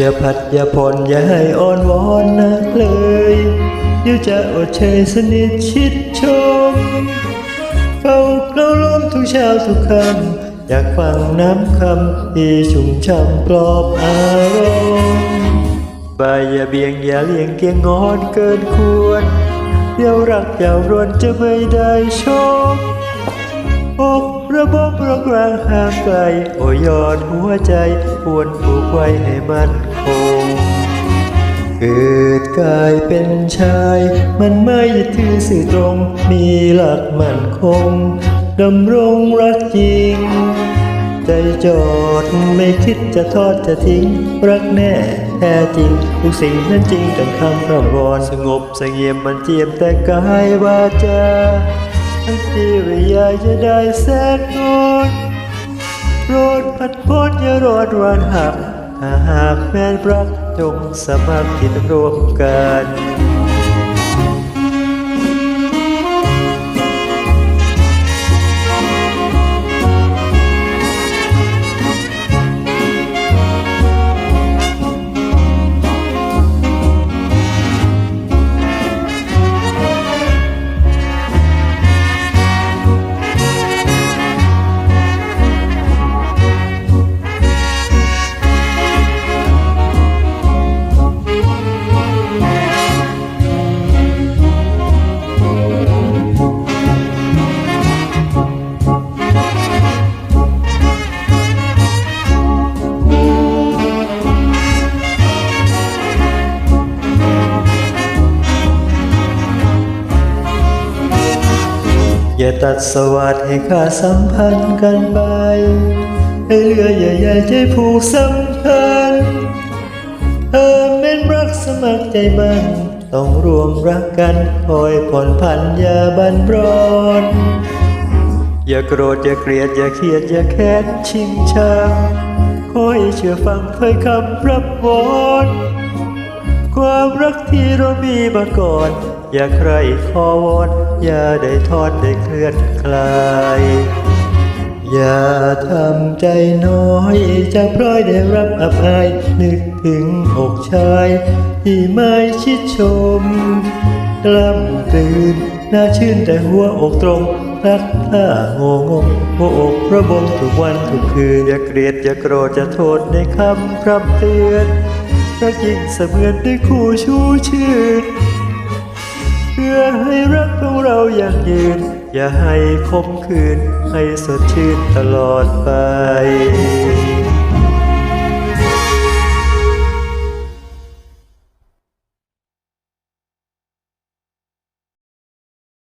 อย่าผัดอย่าผ่อนอย่าให้อ่อนวอนนักเลย เดี๋ยวจะอดเชยสนิทชิดชมเฝ้าเกล้าล้มทุกเช้าทุกคำอยากฟังน้ำคำที่ชุ่มช่ำปลอบอารมณ์บายอย่าเบี่ยงอย่าเลี่ยงเกียงงอนเกินควรเดี๋ยวรักเดี๋ยวรวนจะไม่ได้ชมอก ระบบรักรางห่างไกลโอยอดหัวใจปวนผูกไว้ให้มันคง เกิดกายเป็นชาย มันไม่ยึดถือสื่อตรง มีหลักมั่นคงดำรงรักจริง ใจจดไม่คิดจะทอดจะทิ้ง รักแน่แท้จริง ทุกสิ่งนั้นจริงดังคำพร่ำวอนสงบสงี่ยมมันเจียมแต่กายวาจา ทั้งที่วิยาจะได้แสนงอนโปรดพัดพ้นอย่ารอดวันหักถ้าหากแม่นรักจงสมัครคิดร่วมกัน ตัดสวัสดให้ข้าสัมพันธ์กันไป ให้เรือใหญ่ๆใจผูกสัมพันธ์เออเม่นรักสมัครใจมันต้องรวมรักกันคอยผ่อนผันอย่าบันร้อน อย่าโกรธอย่าเกลียดอย่าเครียดอย่าแค้นชิงชังคอยเชื่อฟังเคยคำรับวอน ความรักที่เรามีมาก่อน อย่าใครขอวอนอย่าได้ทอดได้เคลื่อนคลาย อย่าทำใจน้อยจะพร้อยได้รับอภัย นึกถึงอกชายที่ไม่ชิดชมกล้ำตื่นน่าชื่นแต่หัวอกตรงรักท่างงงหัวอกระบมทุกวันทุกคืน อย่าเกลียดอย่าโกรธอย่าโทษในคำพร่ำเตือน รักยิ่งเสมือนได้คู่ชูชื่น เพื่อให้รักของเราอย่างยืน อย่าให้คมคืน ให้สดชื่นตลอดไป